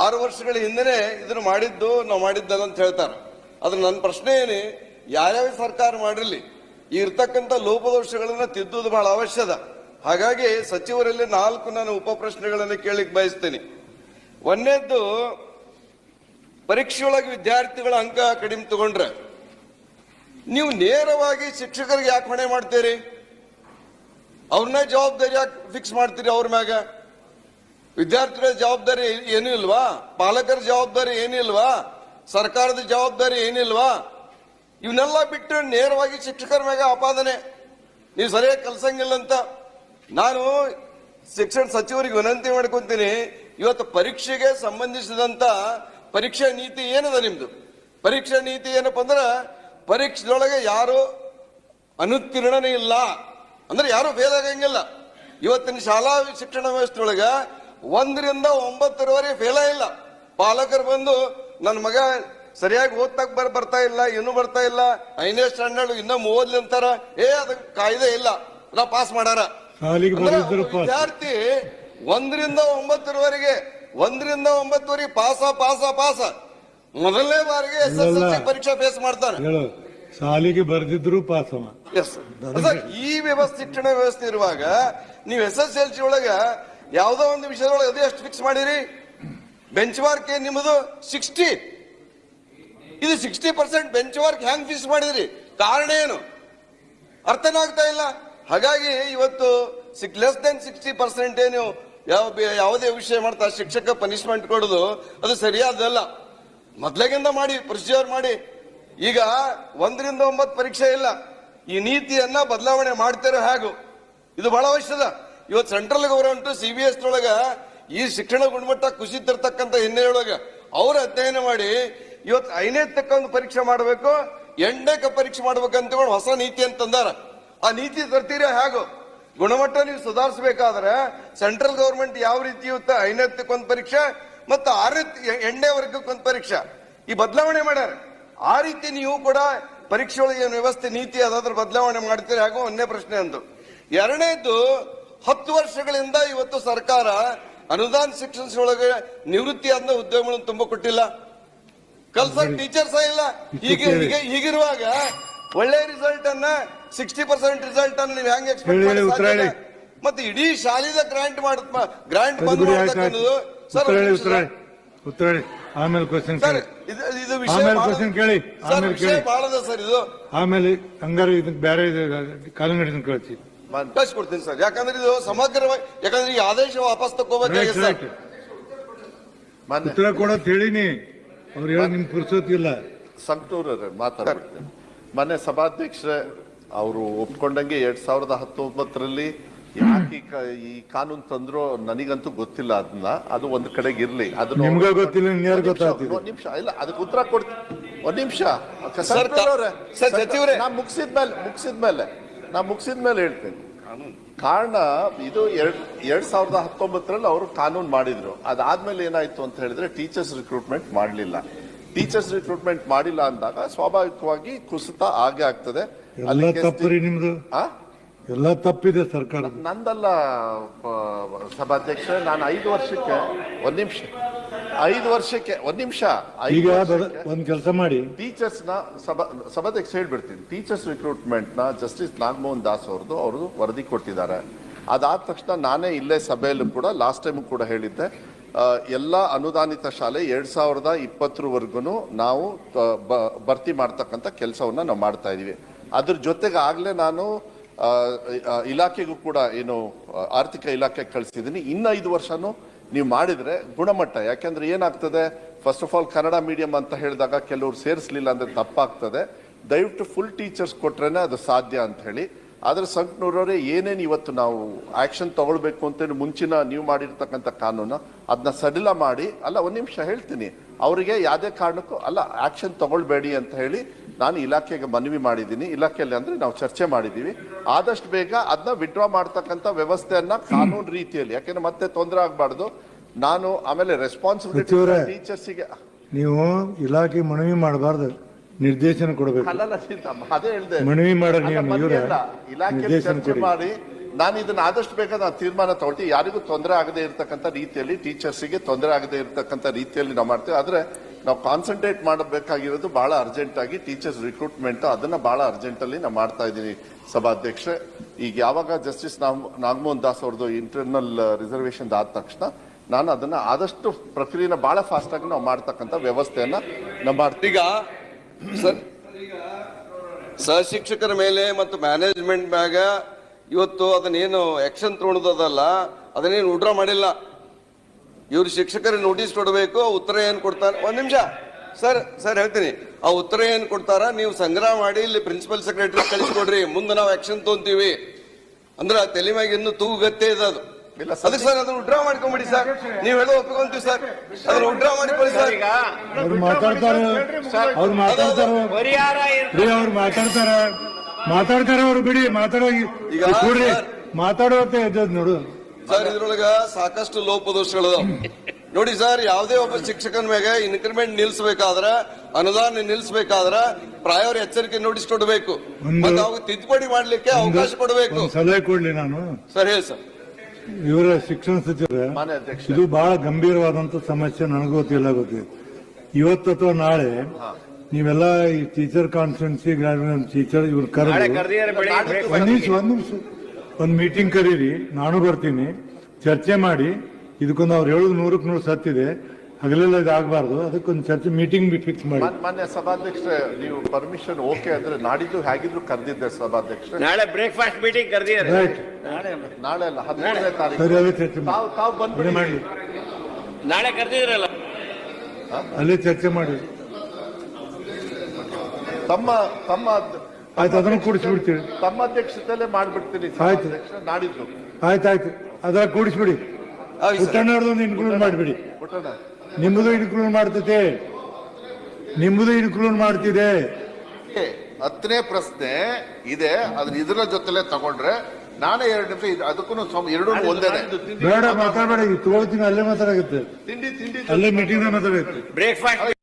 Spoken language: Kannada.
ಆರು ವರ್ಷಗಳ ಹಿಂದೆ ಇದನ್ನು ಮಾಡಿದ್ದು, ನಾವು ಮಾಡಿದ್ದಲ್ಲ ಅಂತ ಹೇಳ್ತಾರೆ. ಆದ್ರೆ ನನ್ನ ಪ್ರಶ್ನೆ ಏನಿ ಯಾವ್ಯಾವ ಸರ್ಕಾರ ಮಾಡಿರಲಿ ಇರ್ತಕ್ಕಂಥ ಲೋಪದೋಷಗಳನ್ನ ತಿದ್ದುವುದು ಬಹಳ ಅವಶ್ಯದ. ಹಾಗಾಗಿ ಸಚಿವರಲ್ಲಿ ನಾಲ್ಕು ನಾನು ಉಪ ಪ್ರಶ್ನೆಗಳನ್ನು ಕೇಳಿಕ್ ಬಯಸ್ತೇನೆ. ಒಂದೇದ್ದು, ಪರೀಕ್ಷೆಯೊಳಗೆ ವಿದ್ಯಾರ್ಥಿಗಳ ಅಂಕ ಕಡಿಮೆ ತಗೊಂಡ್ರೆ, ನೀವು ನೇರವಾಗಿ ಶಿಕ್ಷಕರಿಗೆ ಯಾಕೆ ಹೊಣೆ ಮಾಡ್ತೀರಿ? ಅವ್ರನ್ನ ಜವಾಬ್ದಾರಿ ಯಾಕೆ ಫಿಕ್ಸ್ ಮಾಡ್ತೀರಿ ಅವ್ರ ಮ್ಯಾಗ? ವಿದ್ಯಾರ್ಥಿಗಳ ಜವಾಬ್ದಾರಿ ಏನೂ ಇಲ್ವಾ? ಪಾಲಕರ ಜವಾಬ್ದಾರಿ ಏನಿಲ್ವಾ ಸರ್ಕಾರದ ಜವಾಬ್ದಾರಿ ಏನಿಲ್ವಾ ಇವನ್ನೆಲ್ಲ ಬಿಟ್ಟು ನೇರವಾಗಿ ಶಿಕ್ಷಕರ ಮ್ಯಾಗ ಆಪಾದನೆ. ನೀವು ಸರಿಯಾಗಿ ಕಲ್ಸಂಗಿಲ್ಲ ಅಂತ. ನಾನು ಶಿಕ್ಷಣ ಸಚಿವರಿಗೆ ವಿನಂತಿ ಮಾಡ್ಕೊಂತೀನಿ, ಇವತ್ತು ಪರೀಕ್ಷೆಗೆ ಸಂಬಂಧಿಸಿದಂತ ಪರೀಕ್ಷಾ ನೀತಿ ಏನದ ನಿಮ್ದು? ಪರೀಕ್ಷಾ ನೀತಿ ಏನಪ್ಪ ಅಂದ್ರೆ, ಪರೀಕ್ಷೆದೊಳಗೆ ಯಾರು ಅನುತ್ತೀರ್ಣನೇ ಇಲ್ಲ. ಅಂದ್ರೆ ಯಾರು ಫೇಲ್ ಆಗಂಗಿಲ್ಲ. ಇವತ್ತಿನ ಶಾಲಾ ಶಿಕ್ಷಣ ವ್ಯವಸ್ಥೆಯೊಳಗ ಒಂದರಿಂದ ಒಂಬತ್ತರವರೆಗೆ ಫೇಲ ಇಲ್ಲ. ಪಾಲಕರು ಬಂದು ನನ್ನ ಮಗ ಸರಿಯಾಗಿ ಓದ್ತಾಕ್ ಬರ್ ಬರ್ತಾ ಇಲ್ಲ ಇನ್ನೂ ಬರ್ತಾ ಇಲ್ಲ ಐದನೇ ಸ್ಟ್ಯಾಂಡರ್ಡ್ ಇನ್ನೂ ಓದ್ಲಿ ಅಂತಾರ. ಏ ಅದ ಕಾಯ್ದೆ ಇಲ್ಲ. ನಾ ಪಾಸ್ ಮಾಡಾರ. ಪಾಸ್. ವಿದ್ಯಾರ್ಥಿ ಒಂದರಿಂದ ಒಂಬತ್ತರವರೆಗೆ ಒಂದರಿಂದ ಒಂಬತ್ತುವರೆಗೆ ಪಾಸ ಪಾಸ ಪಾಸ. ಮೊದಲನೇ ಬಾರಿಗೆ ಎಸ್ ಎಸ್ ಎಲ್ ಸಿ. ಪರೀಕ್ಷೆ ಫೇಸ್ ಮಾಡ್ತಾರೆ ಸಾಲಿಗೆ ಶಾಲೆಗೆ ಬರೆದಿದ್ರು Yes. ಈ ವ್ಯವಸ್ಥೆ ಶಿಕ್ಷಣ ವ್ಯವಸ್ಥೆ ಇರುವಾಗ ನೀವು ಎಸ್ ಎಸ್ ಎಲ್ ಸಿ ಒಳಗ ಯಾವ್ದೋ ಒಂದು ವಿಷಯದೊಳಗೆ ಅದೇ ಎಷ್ಟು ಫಿಕ್ಸ್ ಮಾಡಿರಿ. ಬೆಂಚ್ ಮಾರ್ಕ್ ಏನ್ ನಿಮ್ಮದು ಸಿಕ್ಸ್ಟಿ ಇದು ಸಿಕ್ಸ್ಟಿ ಪರ್ಸೆಂಟ್ ಬೆಂಚ್ ಮಾರ್ಕ್ ಹ್ಯಾಂಗ್ ಫಿಕ್ಸ್ ಮಾಡಿದ್ರಿ? ಕಾರಣ ಏನು? ಅರ್ಥನೇ ಆಗ್ತಾ ಇಲ್ಲ. ಹಾಗಾಗಿ ಇವತ್ತು ಸಿಕ್ ಲೆಸ್ ದೆನ್ ಸಿಕ್ಸ್ಟಿ ಪರ್ಸೆಂಟ್ ಏನು ಯಾವ ಯಾವುದೇ ವಿಷಯ ಮಾಡ್ತಾ ಶಿಕ್ಷಕ ಪನಿಷ್ಮೆಂಟ್ ಕೊಡೋದು, ಅದು ಸರಿಯಾದಲ್ಲ ಮೊದ್ಲಾಗಿಂದ ಮಾಡಿ ಪ್ರೊಸೀಜರ್ ಮಾಡಿ. ಈಗ ಒಂದರಿಂದ ಒಂಬತ್ತು ಪರೀಕ್ಷೆ ಇಲ್ಲ. ಈ ನೀತಿಯನ್ನ ಬದಲಾವಣೆ ಮಾಡ್ತಿರೋ ಹೇಗೂ? ಇದು ಬಹಳ ಅವಶ್ಯದ. ಇವತ್ತು central government C B S ಒಳಗ ಈ ಶಿಕ್ಷಣ ಗುಣಮಟ್ಟ ಕುಸಿತಿರ್ತಕ್ಕಂಥ ಹಿನ್ನೆಲೆಯೊಳಗ ಅವ್ರ ಅಧ್ಯಯನ ಮಾಡಿ ಇವತ್ತು ಐನೇ ತಕ್ಕ ಒಂದು ಪರೀಕ್ಷೆ ಮಾಡಬೇಕು ಎಂಟನೇಕ ಪರೀಕ್ಷೆ ಮಾಡ್ಬೇಕು ಅಂತ ಹೇಳಿ ಹೊಸ ನೀತಿ ಅಂತಂದಾರ ಆ ನೀತಿ ತರ್ತೀರ ಹೇಗು? ಗುಣಮಟ್ಟ ನೀವು ಸುಧಾರಿಸಬೇಕಾದ್ರೆ ಸೆಂಟ್ರಲ್ ಗೌರ್ಮೆಂಟ್ ಯಾವ ರೀತಿ ಇವತ್ತು ಐದನೇತ್ತಕ್ಕೆ ಒಂದು ಪರೀಕ್ಷೆ ಮತ್ತು ಆರನೇ ವರ್ಗಕ್ಕೆ ಒಂದು ಪರೀಕ್ಷೆ ಈ ಬದಲಾವಣೆ ಮಾಡ್ಯಾರ. ಆ ರೀತಿ ನೀವು ಕೂಡ ಪರೀಕ್ಷೆ ಒಳಗೆ ವ್ಯವಸ್ಥೆ ನೀತಿ ಅದಾದ್ರೂ ಬದಲಾವಣೆ ಮಾಡ್ತೀರಿ ಹಾಗೂ? ಒಂದೇ ಪ್ರಶ್ನೆ ಅಂದು. ಎರಡನೇದು ಹತ್ತು ವರ್ಷಗಳಿಂದ ಇವತ್ತು ಸರ್ಕಾರ ಅನುದಾನ ಶಿಕ್ಷಣ ಒಳಗೆ ನಿವೃತ್ತಿ ಆದ ಉದ್ಯೋಗಗಳನ್ನು ತುಂಬ ಕೊಟ್ಟಿಲ್ಲ. ಕಲ್ಸರ್ ಟೀಚರ್ಸ್ ಇಲ್ಲ. ಹೀಗೆ ಹೀಗಿರುವಾಗ ಒಳ್ಳೆ ರಿಸಲ್ಟ್ ಅನ್ನ ಸಿಕ್ಸ್ಟಿ ಪರ್ಸೆಂಟ್ ರಿಸಲ್ಟ್ ಅನ್ನ ನೀವು ಹೆಂಗ್ ಎಕ್ಸ್ಪೆಕ್ಟ್. ಮತ್ತೆ ಇಡೀ ಶಾಲಿದ ಗ್ರಾಂಟ್ ಮಾಡ ಗ್ರಾಂಟ್ ಆಯ್ತು. ಸರ್ ಆಮೇಲೆ ಕ್ವಶನ್ ಕೇಳಿ. ಇದು ಆಮೇಲೆ question ಕೇಳಿ, ಆಮೇಲೆ ಕೇಳಿ. ಬಹಳದ ಸರ್ ಇದು. ಆಮೇಲೆ ಹಂಗಾರೆ ಇದಕ್ಕೆ ಬೇರೆ ಕಾಲಂಗಡಿನ ಕಳಿಸಿ ಕಳ್ಸಿಕೊಡ್ತೀನಿ ಸರ್. ಯಾಕಂದ್ರೆ ಇದು ಸಮಗ್ರವಾಗಿ ಯಾಕಂದ್ರೆ ಈ ಆದೇಶ ವಾಪಸ್ ತಗೋಬೇಕಾಗಿದೆ ಸರ್? ಉತ್ತರ ಕೊಡೋದು ಹೇಳಿನಿ. ಅವ್ರು ಹೇಳಿ ನಿಮ್ಗೆ ಪುರ್ಸೋತಿಲ್ಲ ಸಂಕನೂರವ್ರೆ ಮಾತಾಡ್ತೀನಿ ಮೊನ್ನೆ ಸಭಾಧ್ಯಕ್ಷರೇ ಅವರು ಒಪ್ಕೊಂಡಂಗೆ ಎರಡ್ ಸಾವಿರದ ಹತ್ತೊಂಬತ್ತರಲ್ಲಿ ಯಾಕೆ ಈ ಕಾನೂನು ತಂದ್ರು ನನಗಂತೂ ಗೊತ್ತಿಲ್ಲ ಅದನ್ನ ಅದು ಒಂದ್ ಕಡೆಗೆ ಇರ್ಲಿ. ಅದನ್ನ ನಿಮ್ಗೆ ಗೊತ್ತಿಲ್ಲ, ಒಂದ್ ನಿಮಿಷ, ಗೊತ್ತಾಗ್ತಿದೆ? ಒಂದ್ ನಿಮಿಷ. ಇಲ್ಲ ಅದಕ್ಕೆ ಉತ್ತರ ಕೊಡ್ತೀನಿ. ಒಂದ್ ನಿಮಿಷ. ಸರ್, ಸಂಕನೂರವ್ರೆ, ಸರ್, ಸಚಿವರೇ. ನಾ ಮುಗಿಸಿದ್ಮೇಲೆ ಮುಗಿಸಿದ್ಮೇಲೆ ನಾ ಮುಗಿಸಿದ್ಮೇಲೆ ಹೇಳ್ತೇನೆ. ಕಾರಣ ಇದು ಎರಡ್ ಎರಡ್ ಸಾವಿರದ ಹತ್ತೊಂಬತ್ತರಲ್ಲಿ ಅವರು ಕಾನೂನು ಮಾಡಿದ್ರು. ಅದಾದ್ಮೇಲೆ ಏನಾಯ್ತು ಅಂತ ಹೇಳಿದ್ರೆ ಟೀಚರ್ಸ್ ರಿಕ್ರೂಟ್ಮೆಂಟ್ ಮಾಡಲಿಲ್ಲ. ಟೀಚರ್ಸ್ ರಿಕ್ರೂಟ್ಮೆಂಟ್ ಮಾಡಿಲ್ಲ ಅಂದಾಗ ಸ್ವಾಭಾವಿಕವಾಗಿ ಕುಸಿತ ಆಗೇ ಆಗ್ತದೆ. ಎಲ್ಲ ತಪ್ಪು ನಿಮ್ದು? ಎಲ್ಲ ತಪ್ಪಿದೆ ಸರ್ಕಾರ. ನಂದಲ್ಲ ಸಭಾಧ್ಯಕ್ಷ ನಾನು ಐದು ವರ್ಷಕ್ಕೆ ಒಂದ್ ನಿಮಿಷ. ಐದು ವರ್ಷಕ್ಕೆ ಒಂದ್ ನಿಮಿಷ ಈಗ ಒಂದ್ ಕೆಲಸ ಮಾಡಿ. ಟೀಚರ್ಸ್ನ ಸಭಾ ಸಭಾಧ್ಯಕ್ಷ ಹೇಳ್ಬಿಡ್ತೀನಿ. ಟೀಚರ್ಸ್ ರಿಕ್ರೂಟ್ಮೆಂಟ್ನ ಜಸ್ಟಿಸ್ ನಾಗಮೋಹನ್ ದಾಸ್ ಅವ್ರದ್ದು ಅವರು ವರದಿ ಕೊಟ್ಟಿದ್ದಾರೆ. ಅದಾದ ತಕ್ಷಣ ನಾನೇ ಇಲ್ಲೇ ಸಭೆಯಲ್ಲೂ ಕೂಡ ಲಾಸ್ಟ್ ಟೈಮ್ ಕೂಡ ಹೇಳಿದ್ದೆ. ಎಲ್ಲ ಅನುದಾನಿತ ಶಾಲೆ ಎರಡ್ ಸಾವಿರದ ಇಪ್ಪತ್ತರವರೆಗೂ ನಾವು ಭರ್ತಿ ಮಾಡ್ತಕ್ಕಂಥ ಕೆಲಸವನ್ನ ನಾವು ಮಾಡ್ತಾ ಇದ್ದೀವಿ ಅದ್ರ ಜೊತೆಗೆ ಆಗಲೇ ನಾನು ಇಲಾಖೆಗೂ ಕೂಡ ಏನು ಆರ್ಥಿಕ ಇಲಾಖೆಗೆ ಕಳಿಸಿದ್ದೀನಿ ಇನ್ನು ಐದು ವರ್ಷನೂ ನೀವು ಮಾಡಿದರೆ ಗುಣಮಟ್ಟ, ಯಾಕೆಂದರೆ ಏನಾಗ್ತದೆ? First of all Kannada medium ಅಂತ ಹೇಳಿದಾಗ ಕೆಲವರು ಸೇರಿಸಲಿಲ್ಲ ಅಂದರೆ ತಪ್ಪಾಗ್ತದೆ ದಯವಿಟ್ಟು ಫುಲ್ ಟೀಚರ್ಸ್ ಕೊಟ್ರೇ ಅದು ಸಾಧ್ಯ ಅಂತ ಹೇಳಿ. ಆದರೆ ಸಂಕನೂರವರೇ, ಏನೇನು ಇವತ್ತು ನಾವು ಆ್ಯಕ್ಷನ್ ತಗೊಳ್ಬೇಕು ಅಂತೇಳಿ ಮುಂಚಿನ ನೀವು ಮಾಡಿರ್ತಕ್ಕಂಥ ಕಾನೂನು ಅದನ್ನ ಸಡಿಲ ಮಾಡಿ, ಅಲ್ಲ ಒಂದು ನಿಮಿಷ ಹೇಳ್ತೀನಿ. ಅವರಿಗೆ ಯಾವುದೇ ಕಾರಣಕ್ಕೂ, ಅಲ್ಲ ಆ್ಯಕ್ಷನ್ ತಗೊಳ್ಬೇಡಿ ಅಂತ ಹೇಳಿ ನಾನು ಇಲಾಖೆಗೆ ಮನವಿ ಮಾಡಿದ್ದೀನಿ. ಇಲಾಖೆಯಲ್ಲಿ ಅಂದ್ರೆ ನಾವು ಚರ್ಚೆ ಮಾಡಿದ್ದೀವಿ. ಆದಷ್ಟು ಬೇಗ ಅದನ್ನ ವಿಡ್ರಾ ಮಾಡ್ತಕ್ಕಂಥ ವ್ಯವಸ್ಥೆಯನ್ನ ಕಾನೂನು ರೀತಿಯಲ್ಲಿ. ಯಾಕೆಂದ್ರೆ ಮತ್ತೆ ತೊಂದರೆ ಆಗಬಾರ್ದು. ನಾನು ಆಮೇಲೆ ರೆಸ್ಪಾನ್ಸಿಬಿಲಿಟಿ. ಟೀಚರ್ಸಿಗೆ ನೀವು ಇಲಾಖೆ ಮನವಿ ಮಾಡಬಾರ್ದು. ನಿರ್ದೇಶನ ಕೊಡಬೇಕು. ಅದೇ ಹೇಳ್ದೆ. ಮನವಿ ಇಲಾಖೆ ನೀವು ಚರ್ಚೆ ಮಾಡಿ. ನಾನು ಇದನ್ನ ಆದಷ್ಟು ಬೇಗ ನಾನು ತೀರ್ಮಾನ ತಗೊಳ್ತೀನಿ. ಯಾರಿಗೂ ತೊಂದರೆ ಆಗದೆ ಇರತಕ್ಕಂಥ ರೀತಿಯಲ್ಲಿ ಟೀಚರ್ಸಿಗೆ ತೊಂದರೆ ಆಗದೆ ಇರತಕ್ಕಂಥ ರೀತಿಯಲ್ಲಿ ನಾವು ಮಾಡ್ತೀವಿ. ಆದ್ರೆ ನಾವು ಕಾನ್ಸಂಟ್ರೇಟ್ ಮಾಡಬೇಕಾಗಿರೋದು ಬಹಳ ಅರ್ಜೆಂಟ್ ಆಗಿ ಟೀಚರ್ಸ್ ರಿಕ್ರೂಟ್ಮೆಂಟ್ ಅದನ್ನ ಬಹಳ ಅರ್ಜೆಂಟ್ ಅಲ್ಲಿ ನಾವು ಮಾಡ್ತಾ ಇದ್ದೀನಿ ಸಭಾಧ್ಯಕ್ಷೆ ಈಗ ಯಾವಾಗ ಜಸ್ಟಿಸ್ ನಾಗಮೋಹನ್ ದಾಸ್ ಅವ್ರದ್ದು ಇಂಟರ್ನಲ್ ರಿಸರ್ವೇಶನ್ ಆದ ತಕ್ಷಣ ನಾನು ಅದನ್ನ ಆದಷ್ಟು ಪ್ರಕ್ರಿಯೆನ ಬಹಳ ಫಾಸ್ಟ್ ಆಗಿ ನಾವು ಮಾಡ್ತಕ್ಕಂಥ ವ್ಯವಸ್ಥೆಯನ್ನ ನಾವು ಮಾಡ್ತೀವಿ. ಈಗ ಸಹಶಿಕ್ಷಕರ ಮೇಲೆ ಮತ್ತು ಮ್ಯಾನೇಜ್ಮೆಂಟ್ ಮ್ಯಾಗ ಇವತ್ತು ಅದನ್ನೇನು ಆಕ್ಷನ್ ತೊಗೊಂಡದಲ್ಲ ಅದನ್ನೇನು ಉಡ್ರಾ ಮಾಡಿಲ್ಲ. ಇವ್ರು ಶಿಕ್ಷಕರಿಗೆ ನೋಟಿಸ್ ಕೊಡಬೇಕು ಉತ್ತರ ಏನು ಕೊಡ್ತಾರೆ? ಒಂದ್ ನಿಮಿಷ. ಸರ್ ಸರ್ ಹೇಳ್ತೀನಿ. ಆ ಉತ್ತರ ಏನು ಕೊಡ್ತಾರ? ನೀವು ಸಂಗ್ರಹ ಮಾಡಿ ಇಲ್ಲಿ ಪ್ರಿನ್ಸಿಪಲ್ ಸೆಕ್ರೆಟರಿ ಕಳಿಸ್ಕೊಡ್ರಿ. ಮುಂದೆ ನಾವು ಆಕ್ಷನ್ ತೊಗೊಂತೀವಿ. ಅಂದ್ರೆ ತಲೆ ಮ್ಯಾಗ ಇನ್ನೂ ತೂಗತ್ತೆ ಇದೆ ಅದು. ಅದಕ್ಕೆ ಸರ್ ಅದನ್ನ ಉಡ್ರಾ ಮಾಡ್ಕೊಂಬಿಡಿ ಸರ್. ನೀವು ಹೇಳೋ ಒಪ್ಕೊಂತೀವಿ ಸರ್. ಅದನ್ನ ಉಡ್ರಾ ಮಾಡ್ಕೊಳ್ಳಿ ಸರ್. ಅವ್ರು ಮಾತಾಡ್ತಾರೆ. ಅವ್ರು ಮಾತಾಡ್ತಾರೆ. ಪರಿಹಾರ ಬಿಡಿ ಅವ್ರು ಮಾತಾಡ್ತಾರೆ. ಮಾತಾಡ್ತಾರೆ ಅವ್ರು ಬಿಡಿ. ಮಾತಾಡೋ ಈಗ ಕೂಡ್ರಿ. ಮಾತಾಡೋ ಅಂತ ಎದ್ದದ್ ನೋಡು. ಸರ್ ಇದ್ರೊಳಗ ಸಾಕಷ್ಟು ಲೋಪದೋಷಗಳು ನೋಡಿ ಸರ್ ಯಾವುದೇ ಒಬ್ಬ ಶಿಕ್ಷಕನ ಮೇಲೆ ಇನ್ಕ್ರಿಮೆಂಟ್ ನಿಲ್ಸ್ಬೇಕಾದ್ರ ಅನುದಾನ ನಿಲ್ಸ್ಬೇಕಾದ್ರ ಪ್ರಾಯೋರ್ ಎಚ್ಚರಿಕೆ ನೋಟಿಸ್ ಕೊಡಬೇಕು. ಮತ್ತೆ ಅವಾಗ ತಿದ್ದುಪಡಿ ಮಾಡ್ಲಿಕ್ಕೆ ಅವಕಾಶ ಕೊಡಬೇಕು. ಸಲಹೆ ಕೊಡ್ಲಿ ನಾನು. ಸರ್ ಹೇಳಿ ಸರ್. ಇವರ ಶಿಕ್ಷಣ ಸಚಿವರ ಇದು ಬಹಳ ಗಂಭೀರವಾದಂತ ಸಮಸ್ಯೆ ನನಗೂ ಗೊತ್ತಿಲ್ಲ ಗೊತ್ತಿದೆ. ಇವತ್ತು ಅಥವಾ ನಾಳೆ ನೀವೆಲ್ಲ ಈ ಟೀಚರ್ ಕಾನ್ಫರೆನ್ಸಿ ಟೀಚರ್ ಇವ್ರು ಕರೆದು ಬೆಳಿಗ್ಗೆ. ಒಂದ್ ನಿಮಿಷ ಒಂದ್ ನಿಮಿಷ. ಒಂದ್ ಮೀಟಿಂಗ್ ಕರೀರಿ ನಾನು ಬರ್ತೀನಿ ಚರ್ಚೆ ಮಾಡಿ ಇದಕ್ಕೊಂದು ಅವ್ರು ಹೇಳೋದು ನೂರಕ್ಕೆ ನೂರು ಸತ್ತಿದೆ ಹಗಲೆಲ್ಲ ಇದಾಗಬಾರ್ದು ಅದಕ್ಕೊಂದು ಚರ್ಚೆ ಮೀಟಿಂಗ್ ಫಿಕ್ಸ್ ಮಾಡಿ. ಮಾನ್- ಮಾನ್ಯ ಸಭಾಧ್ಯಕ್ಷರೇ ನೀವು ಪರ್ಮಿಷನ್ ಓಕೆ ಅಂದ್ರೆ ನಾಡಿದ್ದು ಹೇಗಿದ್ರು ಕರೆದಿದ್ದೆ ಸಭಾಧ್ಯಕ್ಷ ನಾಳೆ ಬ್ರೇಕ್ಫಾಸ್ಟ್ ಮೀಟಿಂಗ್ ಕರೆದಿದ್ದಾರೆ. ರೈಟ್ ನಾಳೆ ಅಲ್ಲ. ಹದಿಮೂರನೇ ತಾರೀಕು. ಸರಿ ಅಲ್ಲೇ ಚರ್ಚೆ ಮಾಡಿ. ತಾವು ತಾವು ಬಂದ್ಬಿಡಿ. ಮಾಡಿ. ನಾಳೆ ಕರೆದಿದ್ರಲ್ಲ. ಅಲ್ಲೇ ಚರ್ಚೆ ಮಾಡಿ. ತಮ್ಮ ತಮ್ಮ ಆಯ್ತು ಅದನ್ನು ಕೂಡಿಸ್ಬಿಡ್ತೀವಿ. ತಮ್ಮ ಅಧ್ಯಕ್ಷತೆಯಲ್ಲೇ ಮಾಡ್ಬಿಡ್ತೀನಿ. ಆಯ್ತು. ನಾಡಿದ್ರು ನಾಡಿದ್ದು. ಆಯ್ತಾಯ್ತು ಅದ್ರಾಗ ಕೂಡಿಸ್ಬಿಡಿ. ಸರ್. ಪುಟ್ಟಣ್ಣವ್ರದ್ದು ಇನ್ಕ್ಲೂಡ್ ಮಾಡಿಬಿಡಿ. ನಿಮ್ಮದು ಇನ್ಕ್ಲೂಡ್ ಮಾಡ್ತೈತೆ. ನಿಮ್ಮದು ಇನ್ಕ್ಲೂಡ್ ಮಾಡ್ತಿದೆ. ಹತ್ತನೇ ಪ್ರಶ್ನೆ ಇದೆ. ಅದ್ರ ಇದರ ಜೊತೆಲೆ ತಗೊಂಡ್ರೆ ನಾನೇ ಎರಡು ನಿಮಿಷ ಇದು- ಅದಕ್ಕೂ ಎರಡು ಎರಡೂ ಒಂದೇನೆ. ಬೇಡ ಮಾತಾಡಬೇಡ. ತಗೊಳ್ತೀನಿ ಅಲ್ಲೇ ಮಾತಾಡಾಗುತ್ತೆ. ತಿಂಡಿ ತಿಂಡಿ ಅಲ್ಲೇ ಮೀಟಿಂಗ್ ಮಾತಾಡುತ್ತೆ ಬ್ರೇಕ್ಫಾಸ್ಟ್